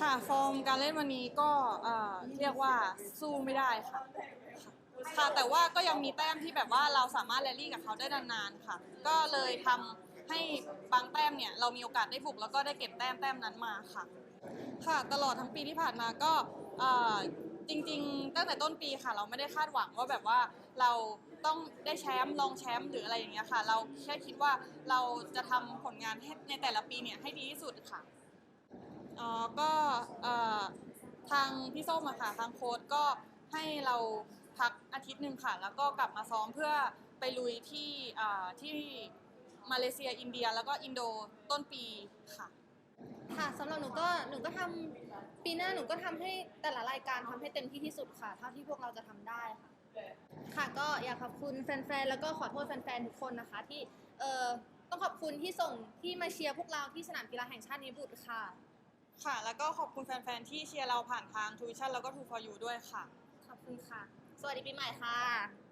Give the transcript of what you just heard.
ค่ะ ฟอร์มการเล่นวันนี้ก็เอ่อเรียกว่าสู้ไม่ได้ค่ะ ค่ะ แต่ว่าก็ยังมีแต้มที่แบบว่าเราสามารถแรลลี่กับเขาได้นานๆค่ะ ก็เลยทำให้บางแต้มเนี่ยเรามีโอกาสได้บุกแล้วก็ได้เก็บแต้มแต้มนั้นมาค่ะ ค่ะ ตลอดทั้งปีที่ผ่านมาก็เอ่อจริงๆ ตั้งแต่ต้นปีค่ะ เราไม่ได้คาดหวังว่าแบบว่าเราต้องได้แชมป์รองแชมป์หรืออะไรอย่างเงี้ยค่ะ เราแค่คิดว่าเราจะทำผลงานให้ในแต่ละปีเนี่ยให้ดีที่สุดค่ะอ๋อก็เอ่อ ทางพี่ส้มอะค่ะทางโค้ชก็ให้เราพักอาทิตย์หนึ่งค่ะ แล้วก็กลับมาซ้อมเพื่อไปลุยที่ที่มาเลเซียอินเดีย แล้วก็อินโดต้นปีค่ะ ค่ะสำหรับหนูก็หนูก็ทำปีหน้าหนูก็ทำให้แต่ละรายการทำให้เต็มที่ที่สุดค่ะ เท่าที่พวกเราจะทำได้ค่ะ ค่ะก็อยากขอบคุณแฟนๆแล้วก็ขอโทษแฟนๆทุกคนนะคะ ที่เอ่อต้องขอบคุณที่ส่งที่มาเชียร์พวกเราที่สนามกีฬาแห่งชาตินิบุตรค่ะ ค่ะ แล้วก็ขอบคุณแฟนๆ ที่เชียร์เราผ่านทางทูวิชั่นแล้วก็ทูฟอร์ยูด้วยค่ะ ขอบคุณค่ะ สวัสดีปีใหม่ค่ะ